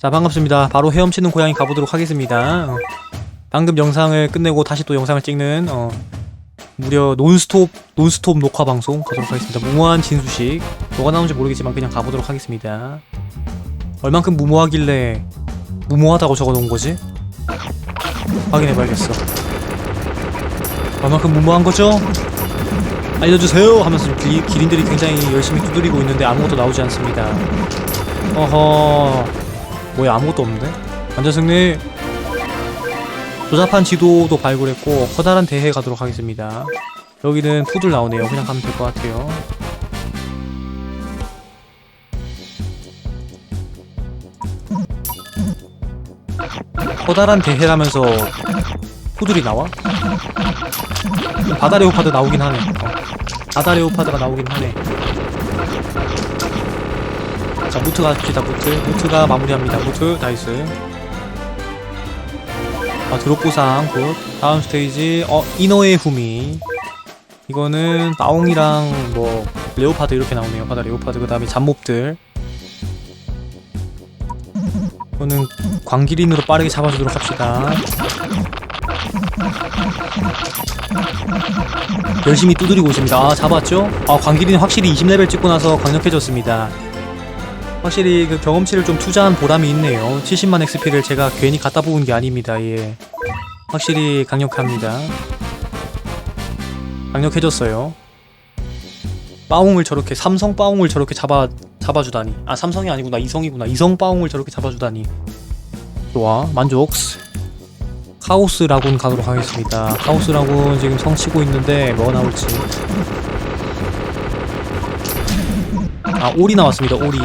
자 반갑습니다. 바로 헤엄치는 고양이 가보도록 하겠습니다. 어, 방금 영상을 끝내고 다시 또 영상을 찍는 어, 무려 논스톱 논스톱 녹화 방송 가도록 하겠습니다. 무모한 진수식 뭐가 나오는지 모르겠지만 그냥 가보도록 하겠습니다. 얼만큼 무모하길래 무모하다고 적어놓은 거지? 확인해봐야겠어. 얼만큼 무모한 거죠? 알려주세요 하면서 기, 기린들이 굉장히 열심히 두드리고 있는데 아무것도 나오지 않습니다. 어허 뭐야 아무것도 없는데? 완전 승리 조잡한 지도도 발굴했고 커다란 대회 가도록 하겠습니다. 여기는 푸들 나오네요. 그냥 가면 될 것 같아요. 커다란 대회라면서 푸들이 나와? 바다 레오파드 나오긴 하네. 어. 바다 레오파드가 나오긴 하네. 자, 무트 갑시다, 무트. 무트가 마무리합니다. 무트, 나이스. 아, 드롭 보상, 굿. 다음 스테이지, 어, 이너의 후미. 이거는 빠옹이랑 뭐, 레오파드 이렇게 나오네요. 바다 레오파드. 그 다음에 잡몹들. 이거는 광기린으로 빠르게 잡아주도록 합시다. 열심히 두드리고 있습니다. 아, 잡았죠? 아, 광기린 확실히 20레벨 찍고 나서 강력해졌습니다. 확실히 그 경험치를 좀 투자한 보람이 있네요. 70만 XP를 제가 괜히 갖다 부은 게 아닙니다. 예. 확실히 강력합니다. 강력해졌어요. 빠옹을 저렇게 삼성 빠옹을 저렇게 잡아 잡아주다니. 아 삼성이 아니구나 이성이구나. 이성 빠옹을 저렇게 잡아주다니. 좋아 만족. 카오스 라군 가도록 하겠습니다. 카오스 라군 지금 성 치고 있는데 뭐가 나올지. 아 오리 나왔습니다. 오리.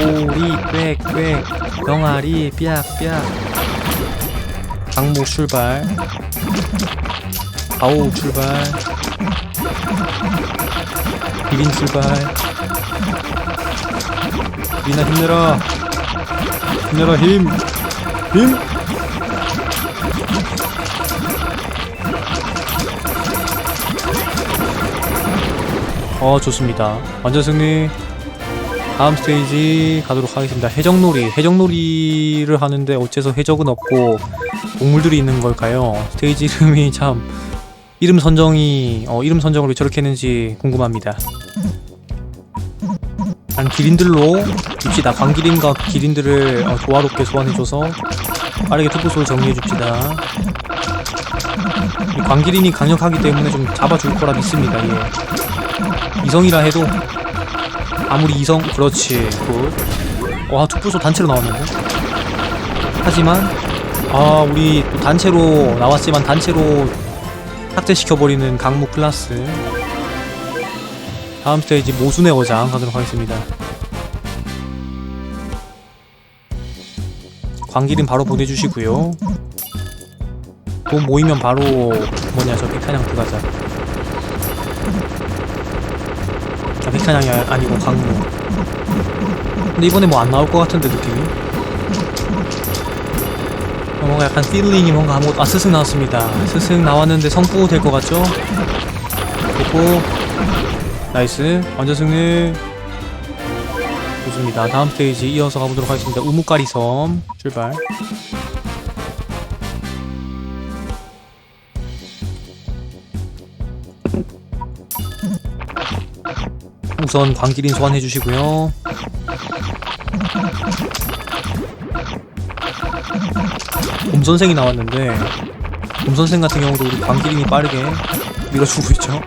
오리 꽥꽥 병아리 삐약삐약 강모 출발 아오 출발 비린 출발 비나 힘내라 힘내라 힘 힘! 어 좋습니다. 완전 승리. 다음 스테이지 가도록 하겠습니다. 해적놀이. 해적놀이를 하는데 어째서 해적은 없고 동물들이 있는 걸까요? 스테이지 이름이 참 이름 선정이 어 이름 선정을 왜 저렇게 했는지 궁금합니다. 한 기린들로 줍시다. 광기린과 기린들을 어, 조화롭게 소환해줘서 빠르게 투포소를 정리해줍시다. 이 광기린이 강력하기 때문에 좀 잡아줄 거라 믿습니다. 예. 이성이라 해도 아무리 이성 그렇지. 굿와 투부소 단체로 나왔는데? 하지만 아 우리 또 단체로 나왔지만 단체로 삭제시켜버리는 강무 클라스. 다음 스테이지 모순의 어장 가도록 하겠습니다. 광길은 바로 보내주시고요. 돈 모이면 바로 뭐냐 저 백사냥 들어가자 아, 백사냥이 아- 아니고 강무. 근데 이번에 뭐 안 나올 것 같은데 느낌이? 어, 뭔가 약간 필링이 뭔가 아무것도 아 스승 나왔습니다. 스승 나왔는데 성부 될 것 같죠? 됐고. 나이스. 완전 승리 좋습니다. 다음 스테이지 이어서 가보도록 하겠습니다. 우무까리 섬. 출발 우선 광기린 소환해 주시고요. 곰 선생이 나왔는데 곰 선생 같은 경우도 우리 광기린이 빠르게 밀어주고 있죠.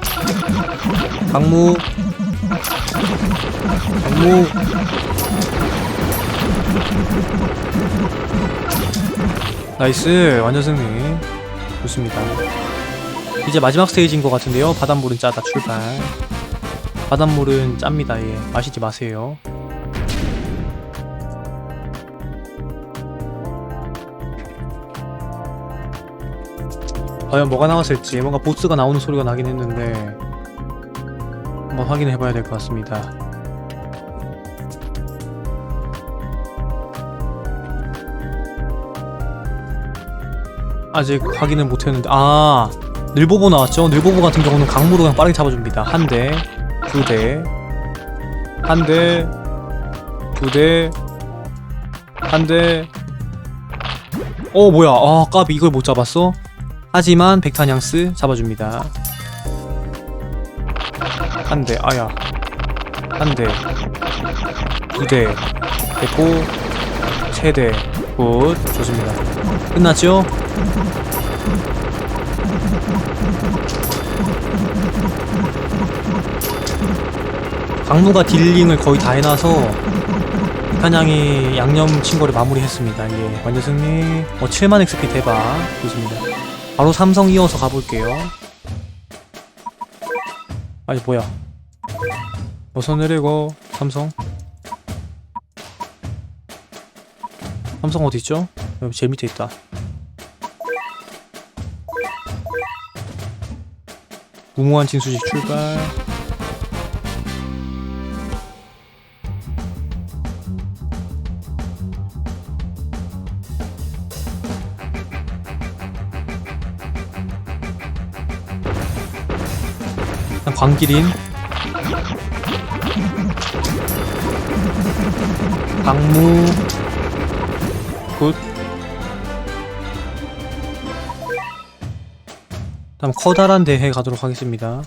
강무. 강무. 나이스. 완전 승리. 좋습니다. 이제 마지막 스테이지인 것 같은데요. 바닷물은 짜다 출발 바닷물은 짭니다. 예 마시지 마세요. 과연 뭐가 나왔을지 뭔가 보스가 나오는 소리가 나긴 했는데 한번 확인해 봐야 될 것 같습니다. 아직 확인을 못했는데 아 늘보보 나왔죠? 늘보보 같은 경우는 강무로 그냥 빠르게 잡아줍니다. 한대 두 대, 한 대, 두 대, 한 대. 어 뭐야. 아 까비. 이걸 못 잡았어? 하지만 백탄양스 잡아줍니다. 한 대. 아야. 한 대. 두 대. 됐고 세 대. 굿. 좋습니다. 끝났죠? 강무가 딜링을 거의 다 해놔서 백한양이 양념 친구를 마무리했습니다. 예, 완전 승리. 어, 7만 XP 대박. 좋습니다. 바로 삼성 이어서 가볼게요. 아니, 뭐야. 어서 내리고, 삼성. 삼성 어디 있죠? 여기 제일 밑에 있다. 무모한 진수식 출발. 광기린 강무 굿. 다음 커다란 대회 가도록 하겠습니다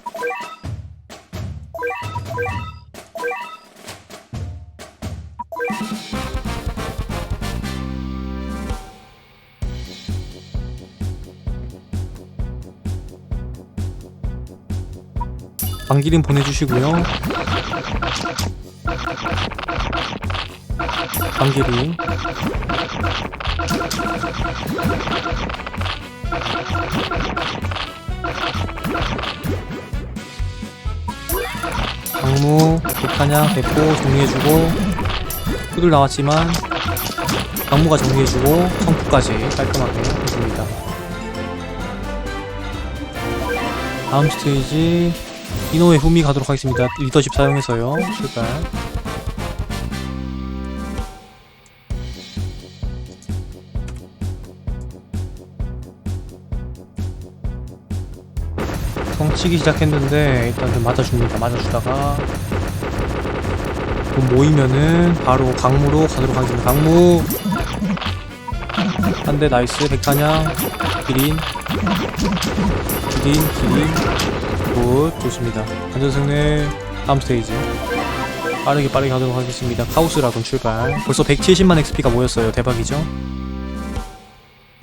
광기린 보내주시고요. 광기린. 강무, 독한양, 대포 정리해주고 후들 나왔지만 강무가 정리해주고 성푸까지 깔끔하게 해줍니다. 다음 스테이지 이노의 후미 가도록 하겠습니다. 리더십 사용해서요. 출발. 성치기 시작했는데 일단 좀 맞아줍니다. 맞아주다가 돈 모이면은 바로 강무로 가도록 하겠습니다. 강무. 한 대 나이스. 백탄양. 기린. 기린 기린 굿 좋습니다. 안전승리 다음 스테이지 빠르게 빠르게 가도록 하겠습니다. 카오스라군 출발 벌써 170만 XP가 모였어요. 대박이죠?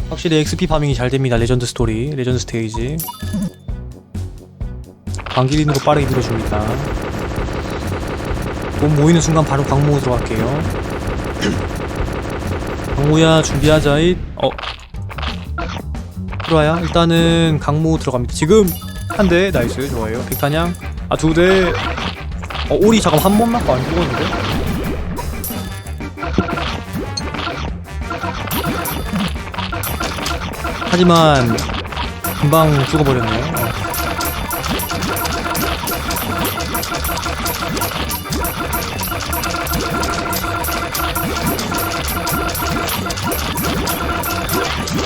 확실히 XP 파밍이 잘 됩니다. 레전드 스토리 레전드 스테이지 거 빠르게 밀어줍니다. 돈 모이는 순간 바로 광무 들어갈게요. 광무야 준비하자 잇. 어. 들어와야 일단은 강무 들어갑니다. 지금 한 대 나이스 좋아요. 백탄양 아 두 대. 어 오리 잠깐 한 번 맞고 안 죽었는데. 하지만 금방 죽어버렸네. 어.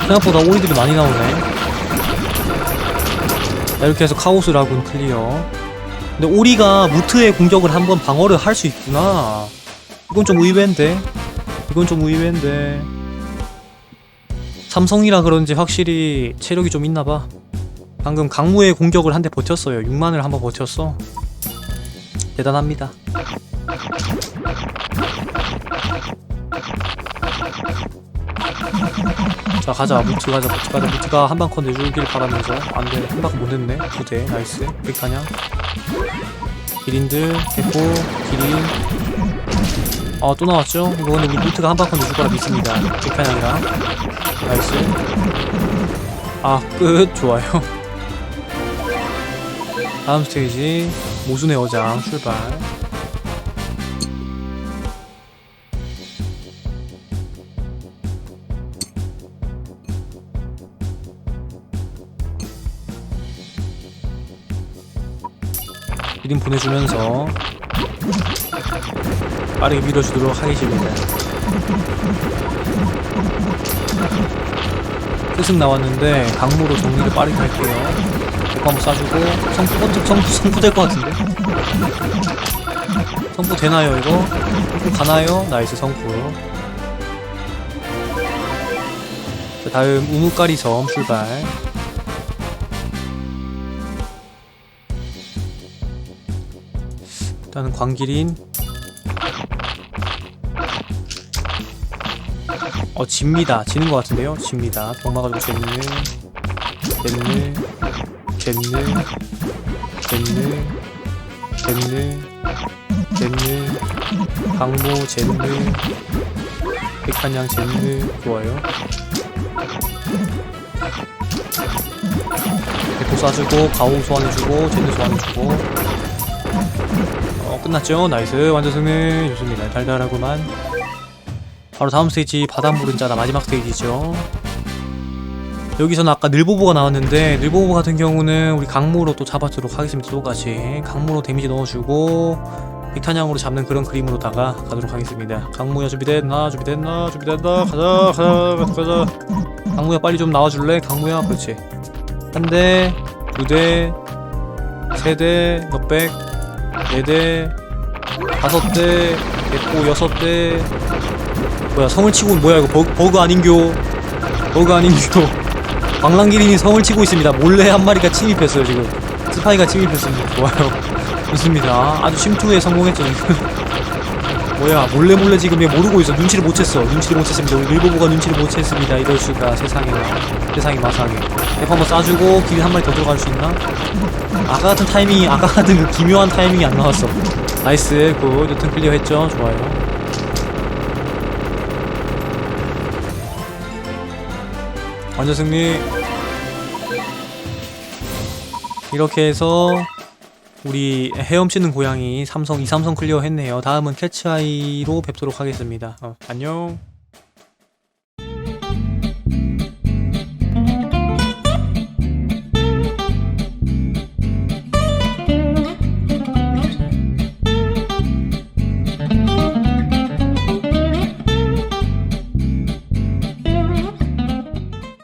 생각보다 오리들이 많이 나오네 자, 이렇게 해서 카오스 라군 클리어. 근데 오리가 무트의 공격을 한번 방어를 할 수 있구나. 이건 좀 의외인데. 이건 좀 의외인데. 삼성이라 그런지 확실히 체력이 좀 있나봐. 방금 강무의 공격을 한 대 버텼어요. 6만을 한번 버텼어. 대단합니다 자 가자. 무트 가자 무트 가자. 무트가 한방 컨 내주길 바라면서. 안돼. 한 방 못 냈네. 두대. 나이스. 백타냥 기린들 대포 기린. 아 또 나왔죠? 이거 근데 우리 무트가 한방 컨 내줄 거라 믿습니다. 백타냥이랑 나이스. 아 끝. 좋아요. 다음 스테이지. 모순의 어장. 출발 기린 보내주면서 빠르게 밀어주도록 하겠습니다. 스승 나왔는데 강무로 정리를 빠르게 할게요. 이거 한번 쏴주고 성부 어, 성부 성부 될것 같은데. 성부 되나요 이거? 가나요? 나이스 성부. 자, 다음 우무까리 섬 출발. 광기린. 어 집니다. 지는 것 같은데요. 집니다. 병마가지고 젠느, 젠느, 젠느, 젠느, 젠느, 젠느, 강모 젠느, 백한양 젠느 좋아요. 백호 쏴주고 가오 소환해주고 젠느 소환해주고 어 끝났죠? 나이스. 완전 승리. 좋습니다. 달달하구만. 바로 다음 스테이지 바닷물은 짜다. 마지막 스테이지죠. 여기서는 아까 늘보보가 나왔는데 늘보보 같은 경우는 우리 강무로 또 잡아주도록 하겠습니다. 똑같이. 강무로 데미지 넣어주고 빅탄양으로 잡는 그런 그림으로다가 가도록 하겠습니다. 강무야 준비됐나? 준비됐나? 준비됐나? 가자 가자 가자 강무야 빨리 좀 나와줄래? 강무야 그렇지. 한 대, 두 대, 세 대, 몇백, 네 대, 다섯 대, 됐고 여섯 대. 뭐야 성을 치고 온 뭐야 이거 버그, 버그 아닌교? 버그 아닌교? 방랑기린이 성을 치고 있습니다. 몰래 한 마리가 침입했어요 지금. 스파이가 침입했습니다. 좋아요. 좋습니다. 아주 침투에 성공했죠 지금. 뭐야 몰래 몰래 지금 얘 모르고 있어. 눈치를 못 챘어. 눈치를 못 챘습니다. 우리 밀보부가 눈치를 못 챘습니다. 이럴 수가 세상에. 세상에 마상에. 대포 한번 쏴주고 기린 한 마리 더 들어갈 수 있나? 아까 같은 타이밍이 아까 같은 그 기묘한 타이밍이 안 나왔어. 나이스. 굿. 여튼 클리어 했죠? 좋아요. 완전 승리. 이렇게 해서 우리 헤엄치는 고양이 삼성 2삼성 클리어 했네요. 다음은 캐치아이로 뵙도록 하겠습니다. 어, 안녕